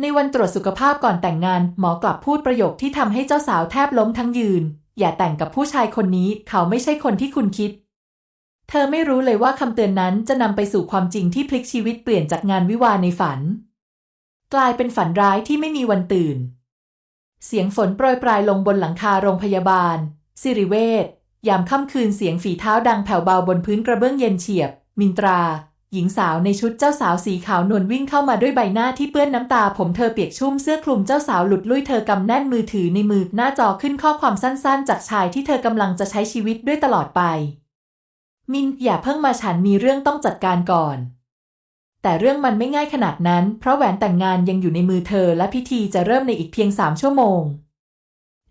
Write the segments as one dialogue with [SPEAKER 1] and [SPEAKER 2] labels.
[SPEAKER 1] ในวันตรวจสุขภาพก่อนแต่งงาน หมอกลับพูดประโยคที่ทำให้เจ้าสาวแทบล้มทั้งยืน อย่าแต่งกับผู้ชายคนนี้ เขาไม่ใช่คนที่คุณคิด เธอไม่รู้เลยว่าคำเตือนนั้นจะนำไปสู่ความจริงที่พลิกชีวิตเปลี่ยนจากงานวิวาในฝัน กลายเป็นฝันร้ายที่ไม่มีวันตื่น เสียงฝนโปรยปลายลงบนหลังคาโรงพยาบาล สิริเวชยามค่ำคืนเสียงฝีเท้าดังแผ่วเบาบนพื้นกระเบื้องเย็นเฉียบ มินตรา หญิงสาวในชุดเจ้าสาวสีขาวนวลวิ่งเข้ามาด้วยใบหน้าที่เปื้อนน้ำตา ผมเธอเปียกชุ่มเสื้อคลุมเจ้าสาวหลุดลุ่ยเธอกำแน่นมือถือในมือหน้าจอขึ้นข้อความสั้นๆ จากชายที่เธอกำลังจะใช้ชีวิตด้วยตลอดไป มินอย่าเพิ่งมาฉันมีเรื่องต้องจัดการก่อน แต่เรื่องมันไม่ง่ายขนาดนั้น เพราะแหวนแต่งงานยังอยู่ในมือเธอและพิธีจะเริ่มในอีกเพียงสามชั่วโมง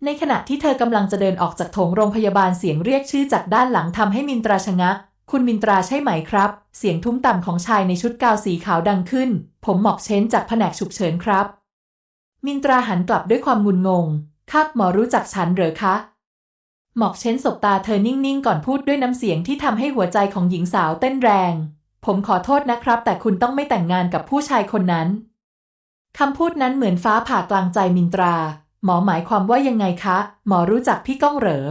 [SPEAKER 1] ในขณะที่เธอกำลังจะเดินออกจากโถงโรงพยาบาลเสียงเรียกชื่อจากด้านหลังทำให้มินตราชะงัก คุณมินตราใช่ไหมครับ เสียงทุ้มต่ำของชายในชุดกาวสีขาวดังขึ้น ผมหมอกเช้นจากแผนกฉุกเฉินครับ มินตราหันกลับด้วยความงุนงงครับหมอรู้จักฉันเหรอคะ หมอกเช้นสบตาเธอนิ่งๆ ก่อนพูดด้วยน้ำเสียงที่ทำให้หัวใจของหญิงสาวเต้นแรง ผมขอโทษนะครับ แต่คุณต้องไม่แต่งงานกับผู้ชายคนนั้นคำพูดนั้นเหมือนฟ้าผ่ากลางใจมินตรา หมอหมายความว่ายังไงคะ หมอรู้จักพี่ก้องเหรอ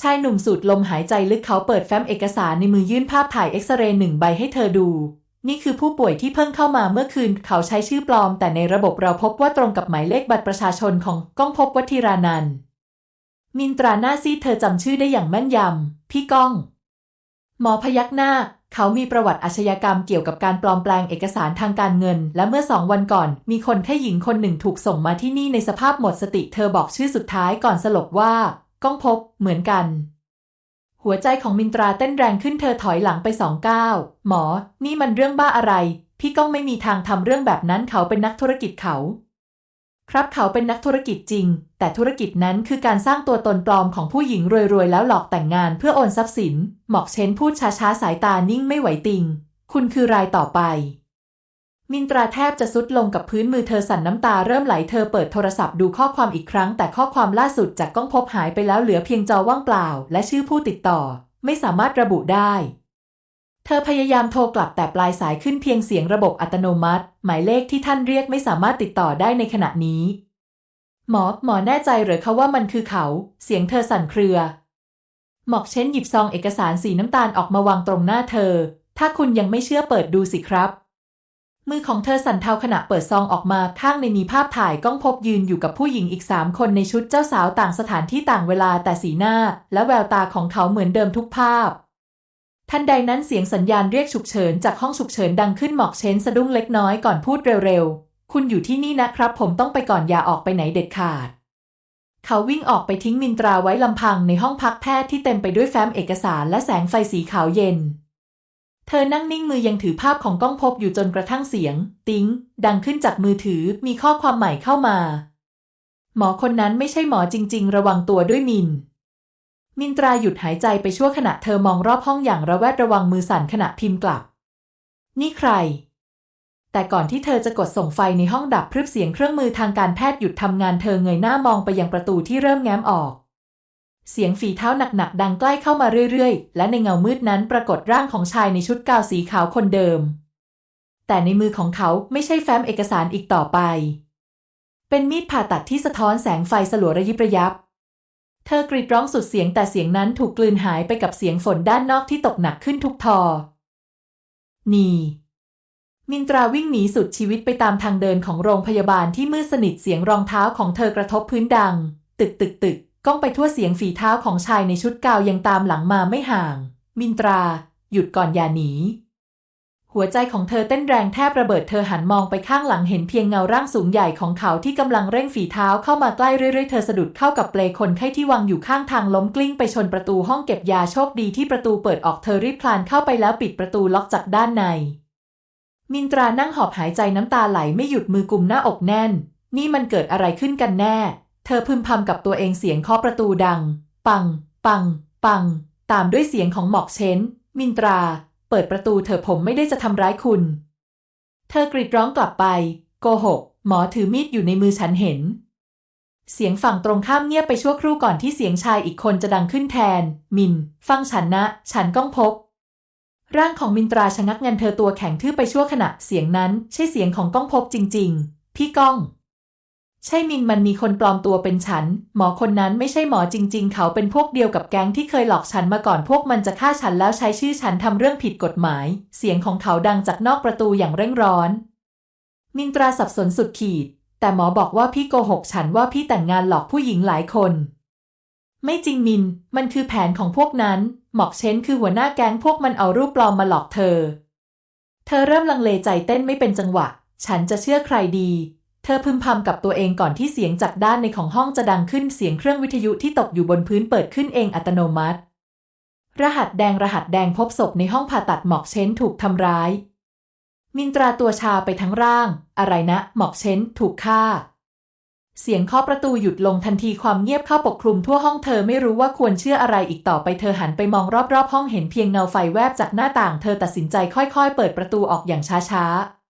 [SPEAKER 1] ชายหนุ่มสูดลมหายใจลึกเขาเปิดแฟ้มเอกสารในมือยื่นภาพถ่ายเอ็กซเรย์หนึ่งใบให้เธอดู นี่คือผู้ป่วยที่เพิ่งเข้ามาเมื่อคืน เขาใช้ชื่อปลอม แต่ในระบบเราพบว่าตรงกับหมายเลขบัตรประชาชนของก้องพบวัทิรานันท์มินตราหน้าซีเธอจำชื่อได้อย่างแม่นยำ พี่ก้อง หมอพยักหน้า เขามีประวัติอาชญากรรมเกี่ยวกับการปลอมแปลงเอกสารทางการเงิน และเมื่อสองวันก่อน มีคนแค่หญิงคนหนึ่งถูกส่งมาที่นี่ในสภาพหมดสติ เธอบอกชื่อสุดท้ายก่อนสลบว่า ก้องพบเหมือนกัน หัวใจของมินตราเต้นแรงขึ้นเธอถอยหลังไปสองก้าวหมอ นี่มันเรื่องบ้าอะไร พี่ก้องไม่มีทางทำเรื่องแบบนั้นเขาเป็นนักธุรกิจเขา ครับเขาเป็นนักธุรกิจจริง แต่ธุรกิจนั้นคือการสร้างตัวตนปลอมของผู้หญิงรวยๆ แล้วหลอกแต่งงานเพื่อโอนทรัพย์สิน หมอกเชนพูดช้าๆสายตานิ่งไม่ไหวติง คุณคือรายต่อไป มินตราแทบจะซุดลงกับพื้นมือเธอสั่นน้ำตาเริ่มไหลเธอเปิดโทรศัพท์ดูข้อความอีกครั้ง แต่ข้อความล่าสุดจากก้องพบหายไปแล้วเหลือเพียงจอว่างเปล่า และชื่อผู้ติดต่อ ไม่สามารถระบุได้ เธอพยายามโทรกลับแต่ปลายสายขึ้นเพียงเสียงระบบอัตโนมัติ หมายเลขที่ท่านเรียกไม่สามารถติดต่อได้ในขณะนี้ หมอหมอแน่ใจหรือคะว่ามันคือเขา เสียงเธอสั่นเครือ หมอกเช้นหยิบซองเอกสารสีน้ำตาลออกมาวางตรงหน้าเธอ ถ้าคุณยังไม่เชื่อเปิดดูสิครับ มือของเธอสั่นเทาขณะเปิดซองออกมาข้างในมีภาพถ่ายก้องพบยืนอยู่กับผู้หญิงอีกสามคนในชุดเจ้าสาวต่างสถานที่ต่างเวลาแต่สีหน้า และแววตาของเขาเหมือนเดิมทุกภาพ ทันใดนั้นเสียงสัญญาณเรียกฉุกเฉินจากห้องฉุกเฉินดังขึ้นหมอกเชนสะดุ้งเล็กน้อยก่อนพูดเร็วๆ คุณอยู่ที่นี่นะครับ ผมต้องไปก่อนอย่าออกไปไหนเด็ดขาด เขาวิ่งออกไปทิ้งมินตราไว้ลำพังในห้องพักแพทย์ที่เต็มไปด้วยแฟ้มเอกสารและแสงไฟสีขาวเย็น เธอนั่งนิ่งมือยังถือภาพของก้องพบอยู่จนกระทั่งเสียง ติ้งดังขึ้นจากมือถือมีข้อความใหม่เข้ามา หมอคนนั้นไม่ใช่หมอจริง ๆ ระวังตัวด้วยมิน มินตราหยุดหายใจไปชั่วขณะเธอมองรอบห้องอย่างระแวดระวังมือสั่นขณะพิมพ์กลับ นี่ใคร แต่ก่อนที่เธอจะกดส่งไฟในห้องดับพรึบเสียงเครื่องมือทางการแพทย์หยุดทำงานเธอเงยหน้ามองไปยังประตูที่เริ่มแง้มออก เสียงฝีเท้าหนักๆดังใกล้เข้ามาเรื่อยๆ และในเงามืดนั้นปรากฏร่างของชายในชุดกาวสีขาวคนเดิม แต่ในมือของเขาไม่ใช่แฟ้มเอกสารอีกต่อไป เป็นมีดผ่าตัดที่สะท้อนแสงไฟสลัวระยิบระยับ เธอกรีดร้องสุดเสียงแต่เสียงนั้นถูกกลืนหายไปกับเสียงฝนด้านนอกที่ตกหนักขึ้นทุกทอ นี่มินตราวิ่งหนีสุดชีวิตไปตามทางเดินของโรงพยาบาลที่มืดสนิทเสียงรองเท้าของเธอกระทบพื้นดัง ตึกตึกตึก ก้องไปทั่วเสียงฝีเท้าของชายในชุดกาวยังตามหลังมาไม่ห่าง มินตรา หยุดก่อนอย่าหนี หัวใจของเธอเต้นแรงแทบระเบิดเธอหันมองไปข้างหลังเห็นเพียงเงาร่างสูงใหญ่ของเขาที่กำลังเร่งฝีเท้าเข้ามาใกล้เรื่อยๆเธอสะดุดเข้ากับเปลคนไข้ที่วางอยู่ข้างทางล้มกลิ้งไปชนประตูห้องเก็บยาโชคดีที่ประตูเปิดออกเธอรีบคลานเข้าไปแล้วปิดประตูล็อกจากด้านใน มินตรานั่งหอบหายใจน้ำตาไหลไม่หยุดมือกุมหน้าอกแน่น นี่มันเกิดอะไรขึ้นกันแน่ เธอพึมพำกับตัวเองเสียงเคาะประตูดัง ปัง ปัง ปัง ตามด้วยเสียงของหมอกเชนมินตรา เปิดประตูเธอผมไม่ได้จะทำร้ายคุณ เธอกรีดร้องกลับไป โกหก หมอถือมีดอยู่ในมือฉันเห็น เสียงฝั่งตรงข้ามเงียบไปชั่วครู่ก่อนที่เสียงชายอีกคนจะดังขึ้นแทน มิน ฟังฉันนะ ฉันก้องพบ ร่างของมินตราชะงักงันเธอตัวแข็งทื่อไปชั่วขณะ เสียงนั้น ใช่เสียงของก้องพบจริง ๆ พี่ก้อง ใช่มินมันมีคนปลอมตัวเป็นฉัน หมอคนนั้นไม่ใช่หมอจริง ๆ เขาเป็นพวกเดียวกับแก๊งที่เคยหลอกฉันมาก่อนพวกมันจะฆ่าฉันแล้วใช้ชื่อฉันทำเรื่องผิดกฎหมาย เสียงของเขาดังจากนอกประตูอย่างเร่งร้อน มินตราสับสนสุดขีด แต่หมอบอกว่าพี่โกหกฉันว่าพี่แต่งงานหลอกผู้หญิงหลายคน ไม่จริงมิน มันคือแผนของพวกนั้น หมอกเชนคือหัวหน้าแก๊งพวกมันเอารูปปลอมมาหลอกเธอ เธอเริ่มลังเลใจเต้นไม่เป็นจังหวะ ฉันจะเชื่อใครดี เธอพึมพำกับตัวเองก่อนที่เสียงจากด้านในของห้องจะดังขึ้นเสียงเครื่องวิทยุที่ตกอยู่บนพื้นเปิดขึ้นเองอัตโนมัติ รหัสแดงรหัสแดงพบศพในห้องผ่าตัดหมอกเช้นถูกทำร้าย มินตราตัวชาไปทั้งร่าง อะไรนะ หมอกเช้นถูกฆ่า เสียงเคาะประตูหยุดลงทันทีความเงียบเข้าปกคลุมทั่วห้องเธอไม่รู้ว่าควรเชื่ออะไรอีกต่อไปเธอหันไปมองรอบๆ ห้องเห็นเพียงเงาไฟแวบจากหน้าต่าง เธอตัดสินใจค่อยๆ เปิดประตูออกอย่างช้าๆ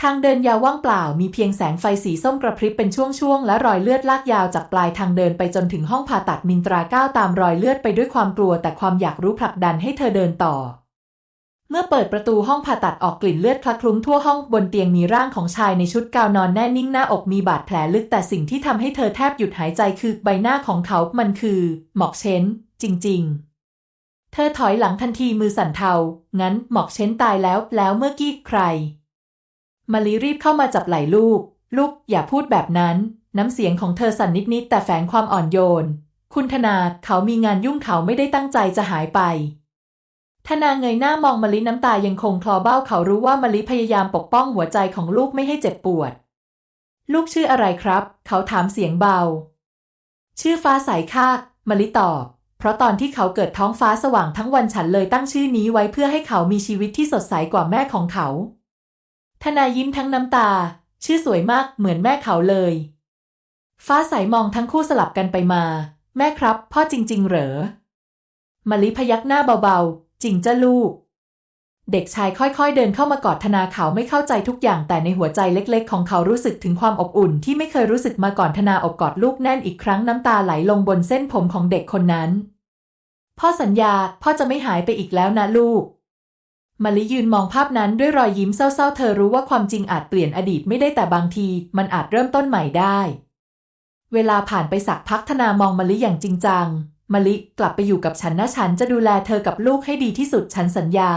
[SPEAKER 1] ทางเดินยาวว่างเปล่ามีเพียงแสงไฟสีส้มกระพริบเป็นช่วงๆ และรอยเลือดลากยาวจากปลายทางเดินไปจนถึงห้องผ่าตัดมินตราก้าวตามรอยเลือดไปด้วยความกลัวแต่ความอยากรู้ผลักดันให้เธอเดินต่อ เมื่อเปิดประตูห้องผ่าตัดออกกลิ่นเลือดคละคลุ้งทั่วห้องบนเตียงมีร่างของชายในชุดกาวนอนแน่นิ่งหน้าอกมีบาดแผลลึกแต่สิ่งที่ทำให้เธอแทบหยุดหายใจคือใบหน้าของเขา มันคือ หมอกเช้น จริง ๆเธอถอยหลังทันทีมือสั่นเทา งั้นหมอกเช้นตายแล้ว แล้วเมื่อกี้ใคร มาลีรีบเข้ามาจับไหล่ลูก ลูกอย่าพูดแบบนั้น น้ำเสียงของเธอสั่นนิดๆแต่แฝงความอ่อนโยน คุณธนาเขามีงานยุ่งเขาไม่ได้ตั้งใจจะหายไปธนาเงยหน้ามองมะลิน้ำตายังคงคลอเบ้าเขารู้ว่ามะลิพยายามปกป้องหัวใจของลูกไม่ให้เจ็บปวด ลูกชื่ออะไรครับ เขาถามเสียงเบา ชื่อฟ้าใสค่ะมะลิตอบ เพราะตอนที่เขาเกิดท้องฟ้าสว่างทั้งวันฉันเลยตั้งชื่อนี้ไว้เพื่อให้เขามีชีวิตที่สดใสกว่าแม่ของเขา ธนายิ้มทั้งน้ำตา ชื่อสวยมากเหมือนแม่เขาเลย ฟ้าใสมองทั้งคู่สลับกันไปมา แม่ครับ พ่อจริง ๆ เหรอมะลิพยักหน้าเบาๆ จริงจ้ะลูก เด็กชายค่อยๆ เดินเข้ามากอดธนาเขาไม่เข้าใจทุกอย่างแต่ในหัวใจเล็กๆ ของเขารู้สึกถึงความอบอุ่นที่ไม่เคยรู้สึกมาก่อนธนาอบกอดลูกแน่นอีกครั้งน้ำตาไหลลงบนเส้นผมของเด็กคนนั้น พ่อสัญญาพ่อจะไม่หายไปอีกแล้วนะลูก มะลิยืนมองภาพนั้นด้วยรอยยิ้มเศร้าๆ เธอรู้ว่าความจริงอาจเปลี่ยนอดีตไม่ได้แต่บางที มันอาจเริ่มต้นใหม่ได้ เวลาผ่านไปสักพักธนามองมะลิอย่างจริงจังมะลิกลับไปอยู่กับฉันนะฉันจะดูแลเธอกับลูกให้ดีที่สุดฉันสัญญา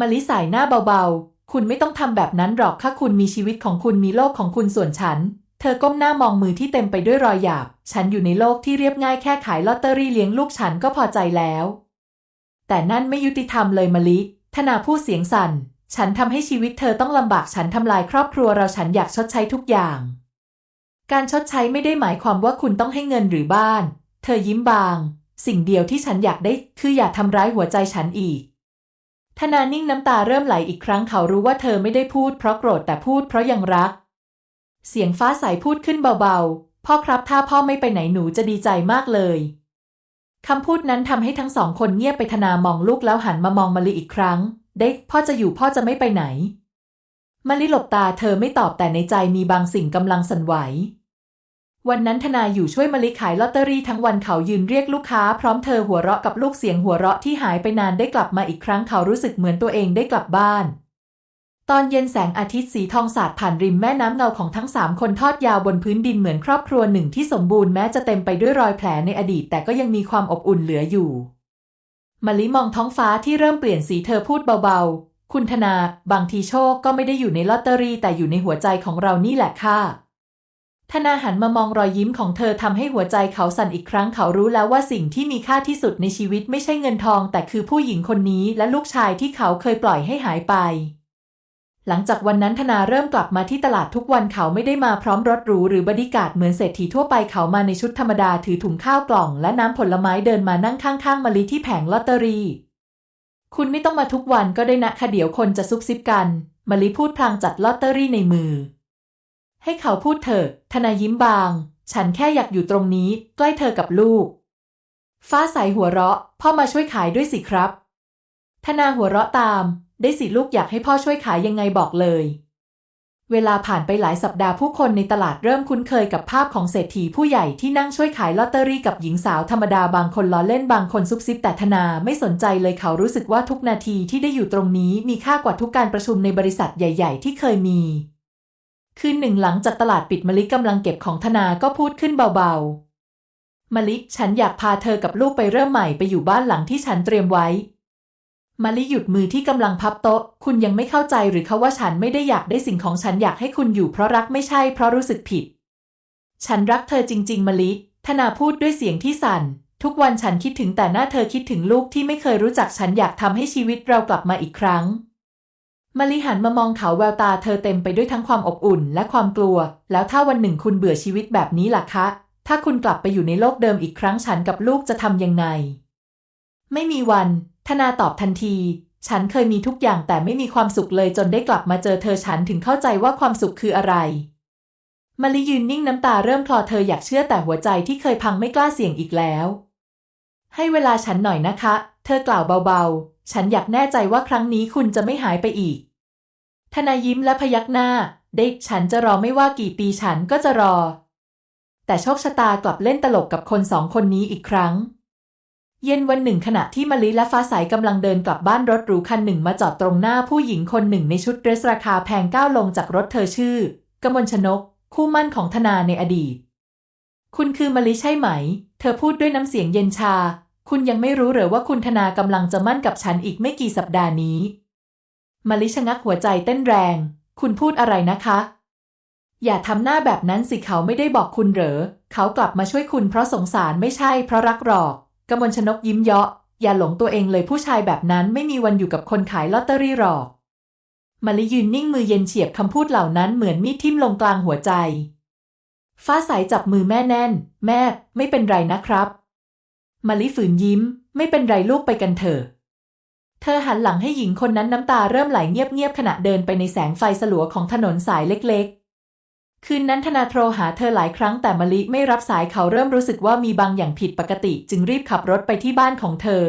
[SPEAKER 1] มะลิสายหน้าเบาๆ คุณไม่ต้องทำแบบนั้นหรอกถ้าคุณมีชีวิตของคุณมีโลกของคุณส่วนฉัน เธอก้มหน้ามองมือที่เต็มไปด้วยรอยหยาบ ฉันอยู่ในโลกที่เรียบง่ายแค่ขายลอตเตอรี่เลี้ยงลูกฉันก็พอใจแล้ว แต่นั่นไม่ยุติธรรมเลยมะลิ ธนาพูดเสียงสั่น ฉันทำให้ชีวิตเธอต้องลำบาก ฉันทำลายครอบครัวเรา ฉันอยากชดใช้ทุกอย่าง การชดใช้ไม่ได้หมายความว่าคุณต้องให้เงินหรือบ้าน เธอยิ้มบาง สิ่งเดียวที่ฉันอยากได้ คืออย่าทำร้ายหัวใจฉันอีก ธนานิ่งน้ำตาเริ่มไหลอีกครั้งเขารู้ว่าเธอไม่ได้พูดเพราะโกรธแต่พูดเพราะยังรัก เสียงฟ้าใสพูดขึ้นเบาๆ พ่อครับถ้าพ่อไม่ไปไหนหนูจะดีใจมากเลย คำพูดนั้นทำให้ทั้งสองคนเงียบไปธนามองลูกแล้วหันมามองมะลิอีกครั้ง เด็กพ่อจะอยู่พ่อจะไม่ไปไหนมะลิหลบตาเธอไม่ตอบแต่ในใจมีบางสิ่งกำลังสั่นไหว วันนั้นธนาอยู่ช่วยมะลิขายลอตเตอรี่ทั้งวันเขายืนเรียกลูกค้าพร้อมเธอหัวเราะกับลูกเสียงหัวเราะที่หายไปนานได้กลับมาอีกครั้งเขารู้สึกเหมือนตัวเองได้กลับบ้าน ตอนเย็นแสงอาทิตย์สีทองสาดผ่านริมแม่น้ำเงาของทั้งสามคนทอดยาวบนพื้นดินเหมือนครอบครัวหนึ่งที่สมบูรณ์แม้จะเต็มไปด้วยรอยแผลในอดีตแต่ก็ยังมีความอบอุ่นเหลืออยู่มะลิมองท้องฟ้าที่เริ่มเปลี่ยนสีเธอพูดเบาๆ คุณธนา บางทีโชคก็ไม่ได้อยู่ในลอตเตอรี่แต่อยู่ในหัวใจของเรานี่แหละค่ะ ธนาหันมามองรอยยิ้มของเธอทำให้หัวใจเขาสั่นอีกครั้งเขารู้แล้วว่าสิ่งที่มีค่าที่สุดในชีวิตไม่ใช่เงินทอง แต่คือผู้หญิงคนนี้และลูกชายที่เขาเคยปล่อยให้หายไป หลังจากวันนั้นธนาเริ่มกลับมาที่ตลาดทุกวันเขาไม่ได้มาพร้อมรถหรูหรือบริการดเหมือนเศรษฐีทั่วไปเขามาในชุดธรรมดาถือถุงข้าวกล่องและน้ำผลไม้เดินมานั่งข้างๆมะลิที่แผงลอตเตอรี่ คุณไม่ต้องมาทุกวันก็ได้นะค่ะเดี๋ยวคนจะซุบซิบกันมะลิพูดพลางจัดลอตเตอรี่ในมือ ให้เขาพูดเถอะธนายิ้มบาง ฉันแค่อยากอยู่ตรงนี้ ใกล้เธอกับลูก ฟ้าใสหัวเราะ พ่อมาช่วยขายด้วยสิครับ ธนาหัวเราะตาม ได้สิลูกอยากให้พ่อช่วยขายยังไงบอกเลย เวลาผ่านไปหลายสัปดาห์ผู้คนในตลาดเริ่มคุ้นเคยกับภาพของเศรษฐีผู้ใหญ่ที่นั่งช่วยขายลอตเตอรี่กับหญิงสาวธรรมดาบางคนล้อเล่นบางคนซุบซิบแต่ธนาไม่สนใจเลยเขารู้สึกว่าทุกนาทีที่ได้อยู่ตรงนี้มีค่ากว่าทุกการประชุมในบริษัทใหญ่ ๆ ที่เคยมีคืนหนึ่งหลังจากตลาดปิดมะลิกำลังเก็บของธนาก็พูดขึ้นเบาๆมะลิฉันอยากพาเธอกับลูกไปเริ่มใหม่ไปอยู่บ้านหลังที่ฉันเตรียมไว้ มะลิหยุดมือที่กำลังพับโต๊ะ คุณยังไม่เข้าใจหรือคะว่าฉันไม่ได้อยากได้สิ่งของฉันอยากให้คุณอยู่เพราะรักไม่ใช่เพราะรู้สึกผิด ฉันรักเธอจริง ๆมะลิธนาพูดด้วยเสียงที่สั่น ทุกวันฉันคิดถึงแต่หน้าเธอคิดถึงลูกที่ไม่เคยรู้จักฉันอยากทำให้ชีวิตเรากลับมาอีกครั้งมะลิหันมามองเขาแววตาเธอเต็มไปด้วยทั้งความอบอุ่นและความกลัว แล้วถ้าวันหนึ่งคุณเบื่อชีวิตแบบนี้ล่ะคะ ถ้าคุณกลับไปอยู่ในโลกเดิมอีกครั้งฉันกับลูกจะทำยังไง ไม่มีวัน ธนาตอบทันที ฉันเคยมีทุกอย่างแต่ไม่มีความสุขเลยจนได้กลับมาเจอเธอฉันถึงเข้าใจว่าความสุขคืออะไรมะลิยืนนิ่งน้ำตาเริ่มคลอเธออยากเชื่อแต่หัวใจที่เคยพังไม่กล้าเสี่ยงอีกแล้ว ให้เวลาฉันหน่อยนะคะ เธอกล่าวเบาๆ ฉันอยากแน่ใจว่าครั้งนี้คุณจะไม่หายไปอีกทนายยิ้มและพยักหน้า เด็กฉันจะรอไม่ว่ากี่ปีฉันก็จะรอ แต่โชคชะตากลับเล่นตลกกับคนสองคนนี้อีกครั้ง เย็นวันหนึ่งขณะที่มะลิและฟ้าใสกำลังเดินกลับบ้านรถหรูคันหนึ่งมาจอดตรงหน้าผู้หญิงคนหนึ่งในชุดเดรสราคาแพงก้าวลงจากรถเธอชื่อกมลชนก คู่มั่นของธนาในอดีต คุณคือมะลิใช่ไหม เธอพูดด้วยน้ำเสียงเย็นชา คุณยังไม่รู้เหรอว่าคุณธนากำลังจะมั่นกับฉันอีกไม่กี่สัปดาห์นี้มะลิชะงักหัวใจเต้นแรง คุณพูดอะไรนะคะ อย่าทำหน้าแบบนั้นสิเขาไม่ได้บอกคุณเหรอ เขากลับมาช่วยคุณเพราะสงสารไม่ใช่เพราะรักหรอก กมลชนกยิ้มเยาะ อย่าหลงตัวเองเลยผู้ชายแบบนั้นไม่มีวันอยู่กับคนขายลอตเตอรี่หรอกมะลิยืนนิ่งมือเย็นเฉียบคำพูดเหล่านั้นเหมือนมีดทิ่มลงกลางหัวใจ ฟ้าใสจับมือแม่แน่น แม่ ไม่เป็นไรนะครับมะลิฝืนยิ้ม ไม่เป็นไรลูกไปกันเถอะเธอหันหลังให้หญิงคนนั้นน้ำตาเริ่มไหลเงียบๆขณะเดินไปในแสงไฟสลัวของถนนสายเล็กๆ คืนนั้นธนาโทรหาเธอหลายครั้งแต่มะลิไม่รับสายเขาเริ่มรู้สึกว่ามีบางอย่างผิดปกติ จึงรีบขับรถไปที่บ้านของเธอ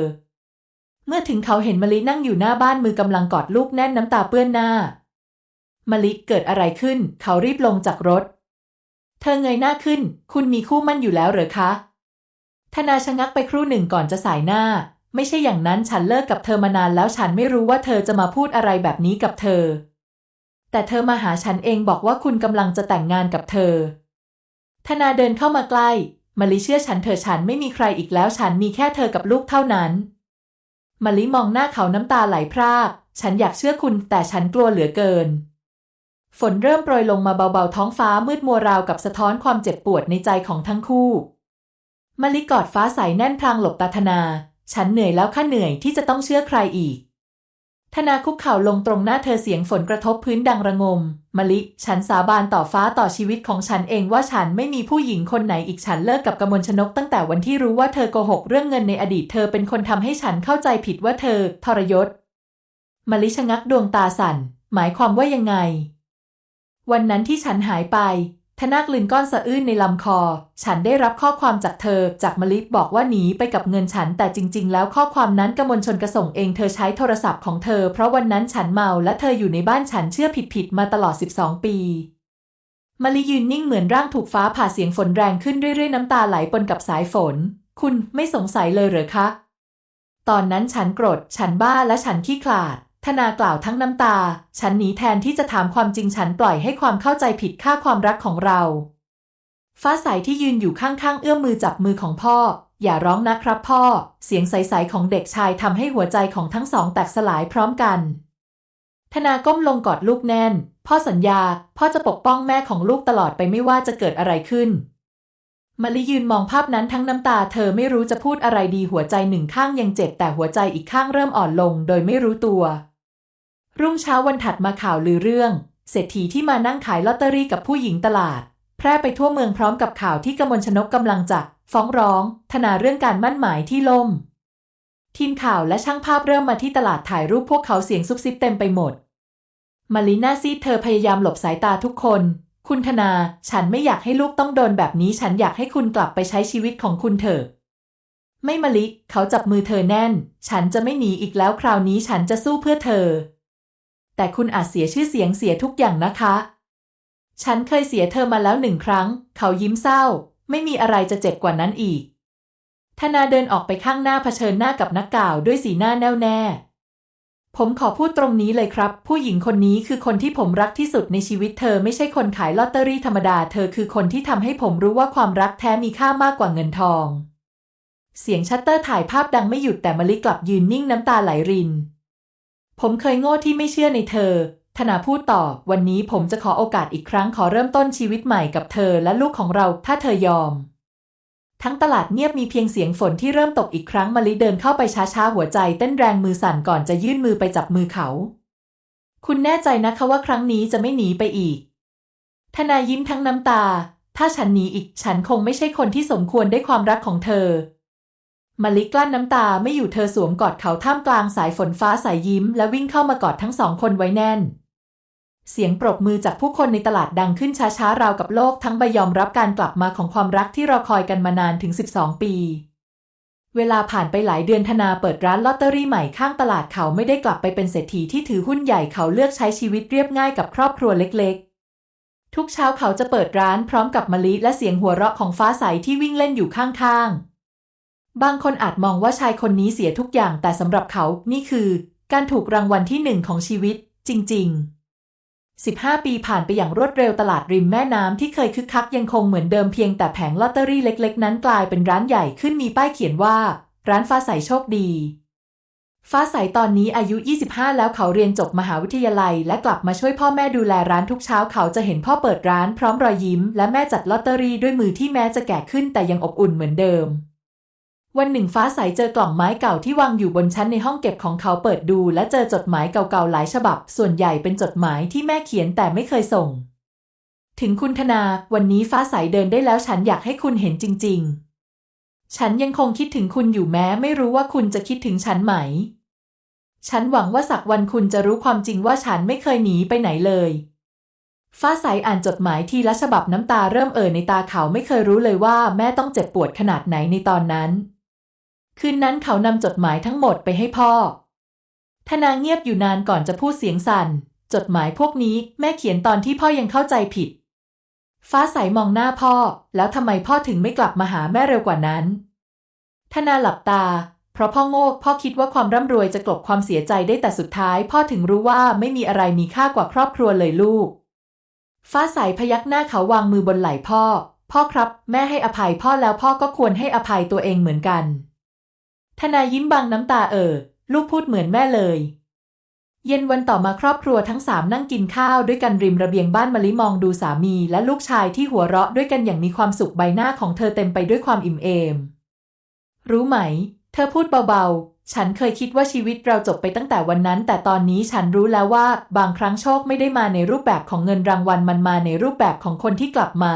[SPEAKER 1] เมื่อถึงเขาเห็นมะลินั่งอยู่หน้าบ้านมือกำลังกอดลูกแน่นน้ำตาเปื้อนหน้ามะลิเกิดอะไรขึ้น เขารีบลงจากรถ เธอเงยหน้าขึ้น คุณมีคู่มั่นอยู่แล้วเหรอคะ ธนาชะงักไปครู่หนึ่งก่อนจะสายหน้า ไม่ใช่อย่างนั้นฉันเลิกกับเธอมานานแล้วฉันไม่รู้ว่าเธอจะมาพูดอะไรแบบนี้กับเธอ แต่เธอมาหาฉันเองบอกว่าคุณกำลังจะแต่งงานกับเธอ ธนาเดินเข้ามาใกล้มะลิเชื่อฉันเธอฉันไม่มีใครอีกแล้วฉันมีแค่เธอกับลูกเท่านั้นมะลิมองหน้าเขาน้ำตาไหลพราก ฉันอยากเชื่อคุณแต่ฉันกลัวเหลือเกิน ฝนเริ่มโปรยลงมาเบาๆท้องฟ้ามืดมัวราวกับสะท้อนความเจ็บปวดในใจของทั้งคู่มะลิกอดฟ้าใสแน่นพลางหลบตาธนา ฉันเหนื่อยแล้วข้าเหนื่อยที่จะต้องเชื่อใครอีก ธนาคุกเข่าลงตรงหน้าเธอเสียงฝนกระทบพื้นดังระงม มะลิ ฉันสาบานต่อฟ้าต่อชีวิตของฉันเองว่าฉันไม่มีผู้หญิงคนไหนอีกฉันเลิกกับกมลชนกตั้งแต่วันที่รู้ว่าเธอโกหกเรื่องเงินในอดีตเธอเป็นคนทำให้ฉันเข้าใจผิดว่าเธอ ทรยศ มะลิชะงักดวงตาสั่น หมายความว่ายังไง วันนั้นที่ฉันหายไป ทนาคลืนก้อนสะอื้นในลำคอ ฉันได้รับข้อความจากเธอ จากมลิบอกว่าหนีไปกับเงินฉัน แต่จริง ๆ แล้วข้อความนั้นกมลชนกระส่งเองเธอใช้โทรศัพท์ของเธอ เพราะวันนั้นฉันเมาและเธออยู่ในบ้านฉันเชื่อผิดๆมาตลอด 12 ปีมลิยืนนิ่งเหมือนร่างถูกฟ้าผ่าเสียงฝนแรงขึ้นเรื่อยๆน้ำตาไหลปนกับสายฝน คุณไม่สงสัยเลยเหรอคะ ตอนนั้นฉันโกรธ ฉันบ้าและฉันขี้ขลาด ธนากล่าวทั้งน้ำตา ฉันหนีแทนที่จะถามความจริงฉันปล่อยให้ความเข้าใจผิดค่าความรักของเรา ฟ้าใสที่ยืนอยู่ข้างๆ เอื้อมมือจับมือของพ่อ อย่าร้องนะครับพ่อ เสียงใสๆของเด็กชายทำให้หัวใจของทั้งสองแตกสลายพร้อมกัน ธนาก้มลงกอดลูกแน่น พ่อสัญญา พ่อจะปกป้องแม่ของลูกตลอดไปไม่ว่าจะเกิดอะไรขึ้นมะลิยืนมองภาพนั้นทั้งน้ำตาเธอไม่รู้จะพูดอะไรดีหัวใจหนึ่งข้างยังเจ็บแต่หัวใจอีกข้างเริ่มอ่อนลงโดยไม่รู้ตัว รุ่งเช้าวันถัดมาข่าวลือเรื่อง เศรษฐีที่มานั่งขายลอตเตอรี่กับผู้หญิงตลาด แพร่ไปทั่วเมืองพร้อมกับข่าวที่กมลชนกกำลังจะฟ้องร้องธนาเรื่องการมั่นหมายที่ล่ม ทีมข่าวและช่างภาพเริ่มมาที่ตลาดถ่ายรูปพวกเขาเสียงซุบซิบเต็มไปหมดมาลิน่าซีเธอพยายามหลบสายตาทุกคน คุณธนา ฉันไม่อยากให้ลูกต้องโดนแบบนี้ ฉันอยากให้คุณกลับไปใช้ชีวิตของคุณเถอะ ไม่มะลิ เขาจับมือเธอแน่น ฉันจะไม่หนีอีกแล้วคราวนี้ฉันจะสู้เพื่อเธอ แต่คุณอาจเสียชื่อเสียงเสียทุกอย่างนะคะ ฉันเคยเสียเธอมาแล้วหนึ่งครั้ง เขายิ้มเศร้า ไม่มีอะไรจะเจ็บกว่านั้นอีก ธนาเดินออกไปข้างหน้าเผชิญหน้ากับนักก่าวด้วยสีหน้าแน่วแน่ ผมขอพูดตรงนี้เลยครับ ผู้หญิงคนนี้คือคนที่ผมรักที่สุดในชีวิตเธอไม่ใช่คนขายลอตเตอรี่ธรรมดา เธอคือคนที่ทำให้ผมรู้ว่าความรักแท้มีค่ามากกว่าเงินทอง เสียงชัตเตอร์ถ่ายภาพดังไม่หยุดแต่มะลิกลับยืนนิ่งน้ำตาไหลริน ผมเคยโง่ที่ไม่เชื่อในเธอ ธนาพูดต่อ วันนี้ผมจะขอโอกาสอีกครั้งขอเริ่มต้นชีวิตใหม่กับเธอและลูกของเรา ถ้าเธอยอม ทั้งตลาดเงียบมีเพียงเสียงฝนที่เริ่มตกอีกครั้งมะลิเดินเข้าไปช้าๆหัวใจเต้นแรงมือสั่นก่อนจะยื่นมือไปจับมือเขา คุณแน่ใจนะคะว่าครั้งนี้จะไม่หนีไปอีกทนายยิ้มทั้งน้ำตา ถ้าฉันหนีอีก ฉันคงไม่ใช่คนที่สมควรได้ความรักของเธอ มะลิกลั้นน้ำตาไม่อยู่เธอสวมกอดเขาท่ามกลางสายฝนฟ้าใสยยิ้ม และวิ่งเข้ามากอดทั้งสองคนไว้แน่น เสียงปรบมือจากผู้คนในตลาดดังขึ้นช้าๆราวกับโลกทั้งใบยอมรับการกลับมาของความรักที่รอคอยกันมานานถึง 12 ปี เวลาผ่านไปหลายเดือนธนาเปิดร้านลอตเตอรี่ใหม่ข้างตลาดเขาไม่ได้กลับไปเป็นเศรษฐีที่ถือหุ้นใหญ่เขาเลือกใช้ชีวิตเรียบง่ายกับครอบครัวเล็กๆทุกเช้าเขาจะเปิดร้านพร้อมกับมะลิและเสียงหัวเราะของฟ้าใสที่วิ่งเล่นอยู่ข้างๆ บางคนอาจมองว่าชายคนนี้เสียทุกอย่างแต่สำหรับเขานี่คือ การถูกรางวัลที่หนึ่งของชีวิต จริง ๆ15 ปีผ่านไปอย่างรวดเร็วตลาดริมแม่น้ำที่เคยคึกคักยังคงเหมือนเดิมเพียงแต่แผงลอตเตอรี่เล็กๆ นั้นกลายเป็นร้านใหญ่ขึ้นมีป้ายเขียนว่า ร้านฟ้าใสโชคดี ฟ้าใสตอนนี้อายุ 25 แล้วเขาเรียนจบมหาวิทยาลัย และกลับมาช่วยพ่อแม่ดูแลร้านทุกเช้าเขาจะเห็นพ่อเปิดร้านพร้อมรอยยิ้ม และแม่จัดลอตเตอรี่ด้วยมือที่แม้จะแก่ขึ้นแต่ยังอบอุ่นเหมือนเดิม วันหนึ่งฟ้าใสเจอกล่องไม้เก่าที่วางอยู่บนชั้นในห้องเก็บของเขาเปิดดู และเจอจดหมายเก่าๆหลายฉบับ ส่วนใหญ่เป็นจดหมายที่แม่เขียนแต่ไม่เคยส่ง ถึงคุณธนา วันนี้ฟ้าใสเดินได้แล้วฉันอยากให้คุณเห็นจริง ๆ ฉันยังคงคิดถึงคุณอยู่แม้ ไม่รู้ว่าคุณจะคิดถึงฉันไหม ฉันหวังว่าสักวันคุณจะรู้ความจริงว่าฉันไม่เคยหนีไปไหนเลยฟ้าใสอ่านจดหมายทีละฉบับน้ำตาเริ่มเอ่อในตาเขาไม่เคยรู้เลยว่าแม่ต้องเจ็บปวดขนาดไหนในตอนนั้น คืนนั้นเขานำจดหมายทั้งหมดไปให้พ่อ ทนางเงียบอยู่นานก่อนจะพูดเสียงสั่น จดหมายพวกนี้แม่เขียนตอนที่พ่อยังเข้าใจผิด ฟ้าใสมองหน้าพ่อ แล้วทำไมพ่อถึงไม่กลับมาหาแม่เร็วกว่านั้น ธนาหลับตา เพราะพ่อโง่พ่อคิดว่าความร่ำรวยจะกลบความเสียใจได้แต่สุดท้าย พ่อถึงรู้ว่าไม่มีอะไรมีค่ากว่าครอบครัวเลยลูก ฟ้าใสพยักหน้าเขาวางมือบนไหล่พ่อ พ่อครับ แม่ให้อภัยพ่อแล้วพ่อก็ควรให้อภัยตัวเองเหมือนกัน ทนายยิ้มบังน้ำตาเอ่อลูกพูดเหมือนแม่เลย เย็นวันต่อมาครอบครัวทั้งสามนั่งกินข้าวด้วยกันริมระเบียงบ้านมะลิมองดูสามีและลูกชายที่หัวเราะด้วยกันอย่างมีความสุขใบหน้าของเธอเต็มไปด้วยความอิ่มเอม รู้ไหม เธอพูดเบาๆ ฉันเคยคิดว่าชีวิตเราจบไปตั้งแต่วันนั้น แต่ตอนนี้ฉันรู้แล้วว่า บางครั้งโชคไม่ได้มาในรูปแบบของเงินรางวัลมันมาในรูปแบบของคนที่กลับมา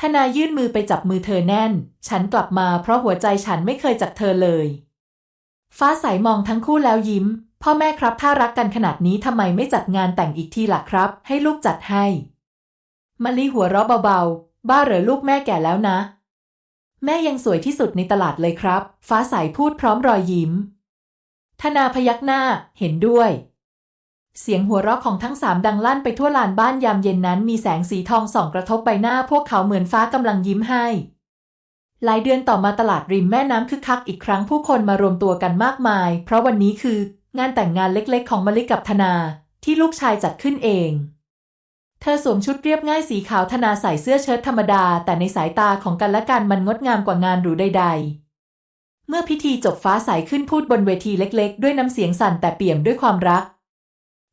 [SPEAKER 1] ทนายยื่นมือไปจับมือเธอแน่น ฉันกลับมาเพราะหัวใจฉันไม่เคยจากเธอเลย ฟ้าใสมองทั้งคู่แล้วยิ้ม พ่อแม่ครับถ้ารักกันขนาดนี้ทำไมไม่จัดงานแต่งอีกทีล่ะครับ ให้ลูกจัดให้มะลิหัวเราะเบาๆ บ้าเหรอลูกแม่แก่แล้วนะ แม่ยังสวยที่สุดในตลาดเลยครับ ฟ้าใสพูดพร้อมรอยยิ้ม ธนาพยักหน้า เห็นด้วย เสียงหัวเราะของทั้งสามดังลั่นไปทั่วลานบ้านยามเย็นนั้นมีแสงสีทองส่องกระทบใบหน้าพวกเขาเหมือนฟ้ากำลังยิ้มให้ หลายเดือนต่อมาตลาดริมแม่น้ำคึกคักอีกครั้งผู้คนมารวมตัวกันมากมาย เพราะวันนี้คืองานแต่งงานเล็กๆ ของมะลิกับธนา ที่ลูกชายจัดขึ้นเอง เธอสวมชุดเรียบง่ายสีขาวธนาใส่เสื้อเชิ้ตธรรมดา แต่ในสายตาของกันและกันมันงดงามกว่างานหรูใด ๆ เมื่อพิธีจบฟ้าใสขึ้นพูดบนเวทีเล็ก ๆ ด้วยน้ำเสียงสั่นแต่เปี่ยมด้วยความรัก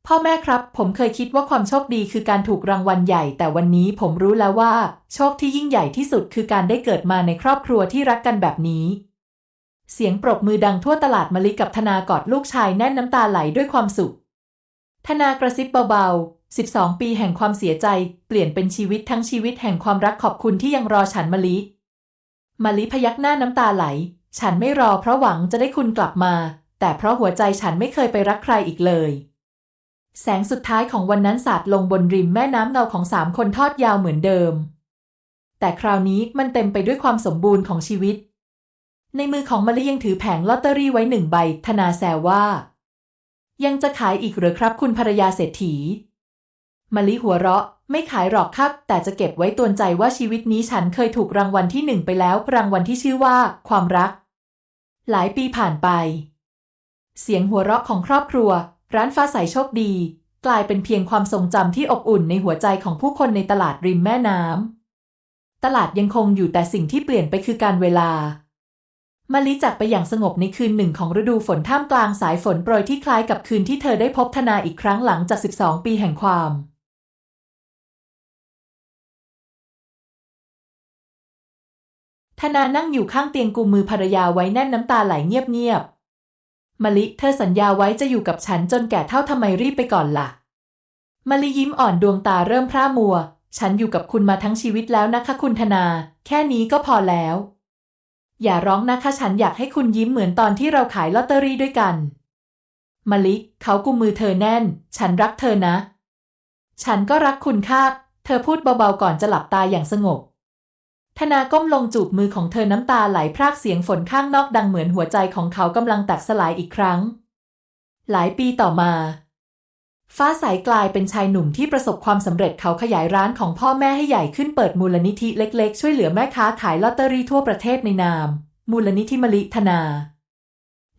[SPEAKER 1] พ่อแม่ครับ ผมเคยคิดว่าความโชคดีคือการถูกรางวัลใหญ่ แต่วันนี้ผมรู้แล้วว่า โชคที่ยิ่งใหญ่ที่สุดคือการได้เกิดมาในครอบครัวที่รักกันแบบนี้ เสียงปรบมือดังทั่วตลาดมะลิกับธนากอดลูกชายแน่นน้ำตาไหลด้วยความสุข ธนากระซิบเบาๆ 12 ปีแห่งความเสียใจ เปลี่ยนเป็นชีวิตทั้งชีวิตแห่งความรักขอบคุณที่ยังรอฉันมะลิมะลิพยักหน้าน้ำตาไหล ฉันไม่รอเพราะหวังจะได้คุณกลับมา แต่เพราะหัวใจฉันไม่เคยไปรักใครอีกเลย แสงสุดท้ายของวันนั้นสาดลงบนริมแม่น้ำเงาของสามคนทอดยาวเหมือนเดิม แต่คราวนี้มันเต็มไปด้วยความสมบูรณ์ของชีวิต ในมือของมะลิยังถือแผงลอตเตอรี่ไว้หนึ่งใบ ธนาแซวว่า ยังจะขายอีกหรือครับคุณภรรยาเศรษฐีมะลิหัวเราะ ไม่ขายหรอกครับ แต่จะเก็บไว้ตวนใจว่าชีวิตนี้ฉันเคยถูกรางวัลที่หนึ่งไปแล้ว รางวัลที่ชื่อว่า ความรัก หลายปีผ่านไป เสียงหัวเราะของครอบครัว ร้านฟ้าใสโชคดี กลายเป็นเพียงความทรงจำที่อบอุ่นในหัวใจของผู้คนในตลาดริมแม่น้ำตลาดยังคงอยู่แต่สิ่งที่เปลี่ยนไปคือการเวลามะลิจากไปอย่างสงบในคืนหนึ่งของฤดูฝนท่ามกลางสายฝนโปรยที่คล้ายกับคืนที่เธอได้พบธนาอีกครั้งหลังจาก 12 ปีแห่งความ ธนานั่งอยู่ข้างเตียงกุมมือภรรยาไว้แน่นน้ำตาไหลเงียบ มะลิเธอสัญญาไว้จะอยู่กับฉันจนแก่เท่าทำไมรีบไปก่อนล่ะมะลิยิ้มอ่อนดวงตาเริ่มพร่ามัว ฉันอยู่กับคุณมาทั้งชีวิตแล้วนะคะคุณธนา แค่นี้ก็พอแล้ว อย่าร้องนะคะฉันอยากให้คุณยิ้มเหมือนตอนที่เราขายลอตเตอรี่ด้วยกันมะลิเขากุมมือเธอแน่น ฉันรักเธอนะ ฉันก็รักคุณค่ะเธอพูดเบาๆก่อนจะหลับตาอย่างสงบ ธนาก้มลงจูบมือของเธอน้ำตาไหลพรากเสียงฝนข้างนอกดังเหมือนหัวใจของเขากำลังแตกสลายอีกครั้ง หลายปีต่อมา ฟ้าใสกลายเป็นชายหนุ่มที่ประสบความสำเร็จเขาขยายร้านของพ่อแม่ให้ใหญ่ขึ้นเปิดมูลนิธิเล็กๆ ช่วยเหลือแม่ค้าขายลอตเตอรี่ทั่วประเทศในนาม มูลนิธิมลิธนา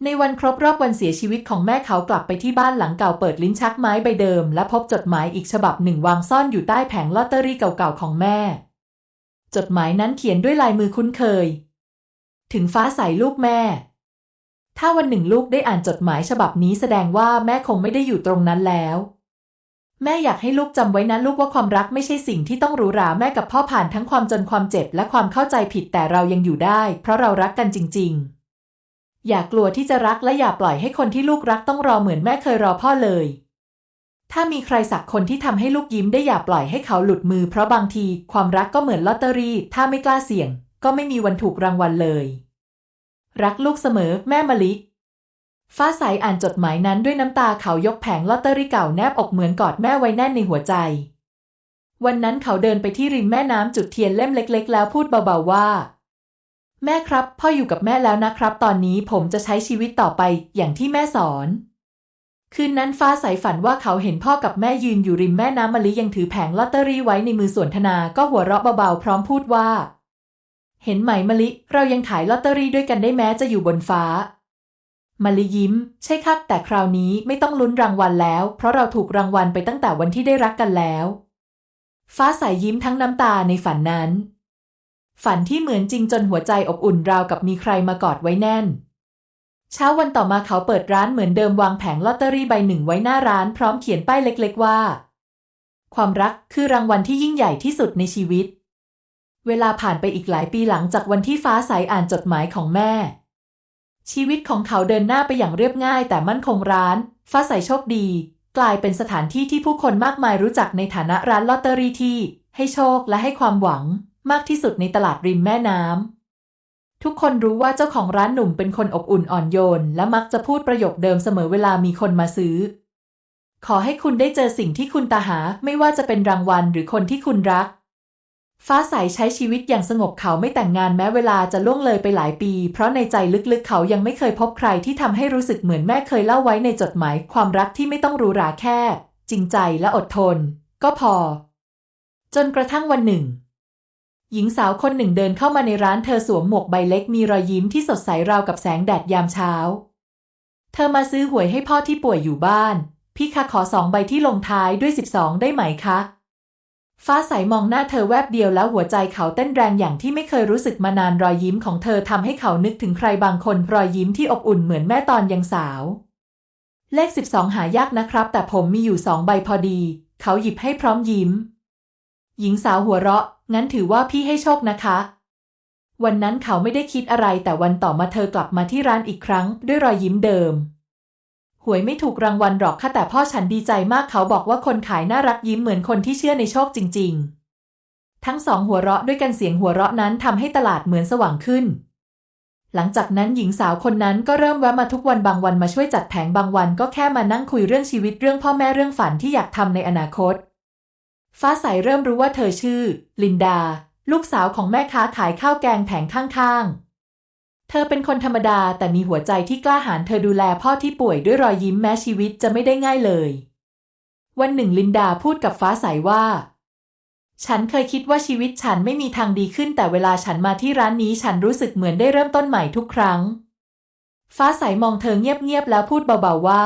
[SPEAKER 1] ในวันครบรอบวันเสียชีวิตของแม่เขากลับไปที่บ้านหลังเก่าเปิดลิ้นชักไม้ใบเดิม และพบจดหมายอีกฉบับหนึ่งวางซ่อนอยู่ใต้แผงลอตเตอรี่เก่าๆของแม่ จดหมายนั้นเขียนด้วยลายมือคุ้นเคย ถึงฟ้าใสลูกแม่ ถ้าวันหนึ่งลูกได้อ่านจดหมายฉบับนี้แสดงว่าแม่คงไม่ได้อยู่ตรงนั้นแล้ว แม่อยากให้ลูกจำไว้นะลูกว่าความรักไม่ใช่สิ่งที่ต้องหรูหราแม่กับพ่อผ่านทั้งความจนความเจ็บและความเข้าใจผิดแต่เรายังอยู่ได้ เพราะเรารักกันจริง ๆ อย่ากลัวที่จะรักและอย่าปล่อยให้คนที่ลูกรักต้องรอเหมือนแม่เคยรอพ่อเลย ถ้ามีใครสักคนที่ทำให้ลูกยิ้มได้อย่าปล่อยให้เขาหลุดมือ เพราะบางทีความรักก็เหมือนลอตเตอรี่ ถ้าไม่กล้าเสี่ยง ก็ไม่มีวันถูกรางวัลเลย รักลูกเสมอ แม่มะลิ ฟ้าใสอ่านจดหมายนั้นด้วยน้ำตาเขายกแผงลอตเตอรี่เก่าแนบอกเหมือนกอดแม่ไว้แน่นในหัวใจ วันนั้นเขาเดินไปที่ริมแม่น้ำจุดเทียนเล่มเล็ก ๆ แล้วพูดเบาๆว่า แม่ครับ พ่ออยู่กับแม่แล้วนะครับ ตอนนี้ผมจะใช้ชีวิตต่อไปอย่างที่แม่สอน คืนนั้นฟ้าใสฝันว่าเขาเห็นพ่อกับแม่ยืนอยู่ริมแม่น้ำมะลิยังถือแผงลอตเตอรี่ไว้ในมือส่วนธนาก็หัวเราะเบาๆพร้อมพูดว่า เห็นไหมมะลิ เรายังขายลอตเตอรี่ด้วยกันได้แม้จะอยู่บนฟ้ามะลิยิ้ม ใช่ครับแต่คราวนี้ไม่ต้องลุ้นรางวัลแล้ว เพราะเราถูกรางวัลไปตั้งแต่วันที่ได้รักกันแล้ว ฟ้าใสยิ้มทั้งน้ำตาในฝันนั้น ฝันที่เหมือนจริงจนหัวใจอบอุ่นราวกับมีใครมากอดไว้แน่น เช้าวันต่อมาเขาเปิดร้านเหมือนเดิมวางแผงลอตเตอรี่ใบหนึ่งไว้หน้าร้านพร้อมเขียนป้ายเล็กๆว่า ความรักคือรางวัลที่ยิ่งใหญ่ที่สุดในชีวิต เวลาผ่านไปอีกหลายปีหลังจากวันที่ฟ้าใสอ่านจดหมายของแม่ ชีวิตของเขาเดินหน้าไปอย่างเรียบง่ายแต่มั่นคงร้าน ฟ้าใสโชคดี กลายเป็นสถานที่ที่ผู้คนมากมายรู้จักในฐานะร้านลอตเตอรี่ที่ ให้โชคและให้ความหวัง มากที่สุดในตลาดริมแม่น้ำ ทุกคนรู้ว่าเจ้าของร้านหนุ่มเป็นคนอบอุ่นอ่อนโยน และมักจะพูดประโยคเดิมเสมอเวลามีคนมาซื้อ ขอให้คุณได้เจอสิ่งที่คุณตาหาไม่ว่าจะเป็นรางวัลหรือคนที่คุณรัก ฟ้าใสใช้ชีวิตอย่างสงบเขาไม่แต่งงานแม้เวลาจะล่วงเลยไปหลายปี เพราะในใจลึกๆเขายังไม่เคยพบใครที่ทำให้รู้สึกเหมือนแม่เคยเล่าไว้ในจดหมาย ความรักที่ไม่ต้องรูหราแค่ จริงใจและอดทน ก็พอ จนกระทั่งวันหนึ่ง หญิงสาวคนหนึ่งเดินเข้ามาในร้านเธอสวมหมวกใบเล็กมีรอยยิ้มที่สดใสราวกับแสงแดดยามเช้า เธอมาซื้อหวยให้พ่อที่ป่วยอยู่บ้าน พี่คะขอสองใบที่ลงท้ายด้วยสิบสองได้ไหมคะ ฟ้าใสมองหน้าเธอแวบเดียวแล้วหัวใจเขาเต้นแรงอย่างที่ไม่เคยรู้สึกมานานรอยยิ้มของเธอทำให้เขานึกถึงใครบางคนรอยยิ้มที่อบอุ่นเหมือนแม่ตอนยังสาว เลขสิบสองหายากนะครับ แต่ผมมีอยู่สองใบพอดี เขาหยิบให้พร้อมยิ้ม หญิงสาวหัวเราะ งั้นถือว่าพี่ให้โชคนะคะ วันนั้นเขาไม่ได้คิดอะไรแต่วันต่อมาเธอกลับมาที่ร้านอีกครั้ง ด้วยรอยยิ้มเดิม หวยไม่ถูกรางวัลหรอกค่ะแต่พ่อฉันดีใจมากเขาบอกว่าคนขายน่ารักยิ้มเหมือนคนที่เชื่อในโชคจริง ๆ ทั้งสองหัวเราะด้วยกันเสียงหัวเราะนั้นทำให้ตลาดเหมือนสว่างขึ้นหลังจากนั้นหญิงสาวคนนั้นก็เริ่มแวะมาทุกวันบางวันมาช่วยจัดแผงบางวันก็แค่มานั่งคุยเรื่องชีวิตเรื่องพ่อแม่เรื่องฝันที่อยากทำในอนาคต ฟ้าใสเริ่มรู้ว่าเธอชื่อ ลินดา ลูกสาวของแม่ค้าขายข้าวแกงแผงข้างๆ เธอเป็นคนธรรมดาแต่มีหัวใจที่กล้าหาญเธอดูแลพ่อที่ป่วยด้วยรอยยิ้มแม้ชีวิตจะไม่ได้ง่ายเลย วันหนึ่งลินดาพูดกับฟ้าใสว่า ฉันเคยคิดว่าชีวิตฉันไม่มีทางดีขึ้น แต่เวลาฉันมาที่ร้านนี้ฉันรู้สึกเหมือนได้เริ่มต้นใหม่ทุกครั้ง ฟ้าใสมองเธอเงียบๆแล้วพูดเบาๆว่า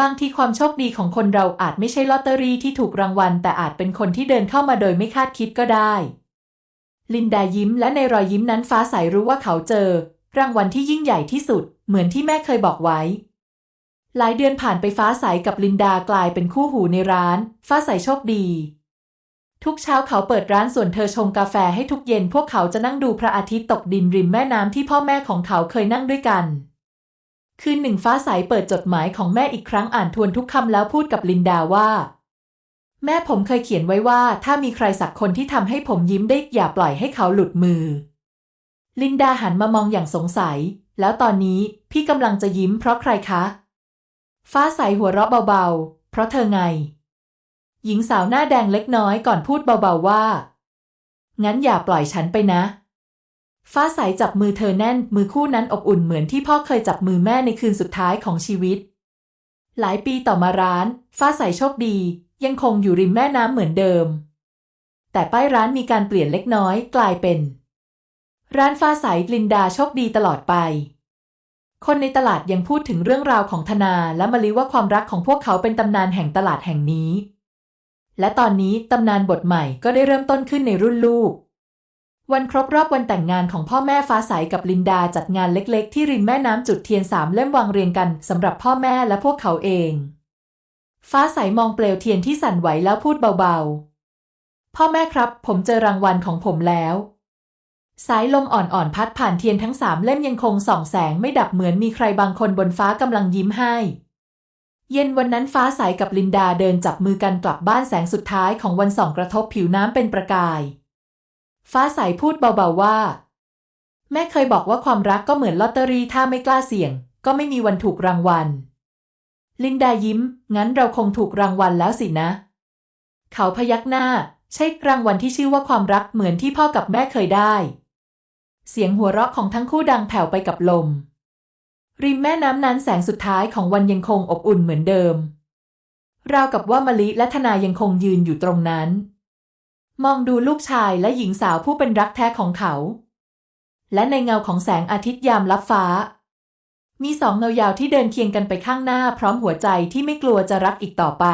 [SPEAKER 1] บางทีความโชคดีของคนเราอาจไม่ใช่ลอตเตอรี่ที่ถูกรางวัล แต่อาจเป็นคนที่เดินเข้ามาโดยไม่คาดคิดก็ได้ ลินดายิ้มและในรอยยิ้มนั้นฟ้าใสรู้ว่าเขาเจอ รางวัลที่ยิ่งใหญ่ที่สุด เหมือนที่แม่เคยบอกไว้ หลายเดือนผ่านไปฟ้าใสกับลินดากลายเป็นคู่หูในร้าน ฟ้าใสโชคดี ทุกเช้าเขาเปิดร้านส่วนเธอชงกาแฟให้ทุกเย็น พวกเขาจะนั่งดูพระอาทิตย์ตกดินริมแม่น้ำที่พ่อแม่ของเขาเคยนั่งด้วยกัน คืนหนึ่งฟ้าใสเปิดจดหมายของแม่อีกครั้งอ่านทวนทุกคำแล้วพูดกับลินดาว่า แม่ผมเคยเขียนไว้ว่า ถ้ามีใครสักคนที่ทำให้ผมยิ้มได้อย่าปล่อยให้เขาหลุดมือ ลินดาหันมามองอย่างสงสัย แล้วตอนนี้พี่กำลังจะยิ้มเพราะใครคะ ฟ้าใสหัวเราะเบาๆ เพราะเธอไง หญิงสาวหน้าแดงเล็กน้อยก่อนพูดเบาๆว่า งั้นอย่าปล่อยฉันไปนะ ฟ้าใสจับมือเธอแน่น มือคู่นั้นอบอุ่นเหมือนที่พ่อเคยจับมือแม่ในคืนสุดท้ายของชีวิต หลายปีต่อมาร้าน ฟ้าใสโชคดี ยังคงอยู่ริมแม่น้ำเหมือนเดิม แต่ป้ายร้านมีการเปลี่ยนเล็กน้อยกลายเป็น ร้านฟ้าใสลินดาโชคดีตลอดไป คนในตลาดยังพูดถึงเรื่องราวของธนาและมะลิว่าความรักของพวกเขาเป็นตำนานแห่งตลาดแห่งนี้ และตอนนี้ตำนานบทใหม่ก็ได้เริ่มต้นขึ้นในรุ่นลูก วันครบรอบวันแต่งงานของพ่อแม่ฟ้าใสกับลินดาจัดงานเล็กๆ ที่ริมแม่น้ำจุดเทียนสามเล่มวางเรียงกันสำหรับพ่อแม่และพวกเขาเอง ฟ้าใสมองเปลวเทียนที่สั่นไหวแล้วพูดเบาๆ พ่อแม่ครับ ผมเจอรางวัลของผมแล้ว สายลมอ่อนๆพัดผ่านเทียนทั้งสามเล่มยังคงส่องแสงไม่ดับเหมือนมีใครบางคนบนฟ้ากำลังยิ้มให้ เย็นวันนั้นฟ้าใสกับลินดาเดินจับมือกันกลับบ้านแสงสุดท้ายของวันส่องกระทบผิวน้ำเป็นประกาย ฟ้าใสพูดเบาๆว่า แม่เคยบอกว่าความรักก็เหมือนลอตเตอรี่ถ้าไม่กล้าเสี่ยง ก็ไม่มีวันถูกรางวัล ลินดายิ้ม งั้นเราคงถูกรางวัลแล้วสินะ เขาพยักหน้า ใช่รางวัลที่ชื่อว่าความรักเหมือนที่พ่อกับแม่เคยได้ เสียงหัวเราะของทั้งคู่ดังแผ่วไปกับลม ริมแม่น้ำนั้นแสงสุดท้ายของวันยังคงอบอุ่นเหมือนเดิมราวกับว่ามะลิและธนายังคงยืนอยู่ตรงนั้น มองดูลูกชายและหญิงสาวผู้เป็นรักแท้ของเขา และในเงาของแสงอาทิตย์ยามลับฟ้า มีสองเงายาวที่เดินเคียงกันไปข้างหน้าพร้อมหัวใจที่ไม่กลัวจะรักอีกต่อไป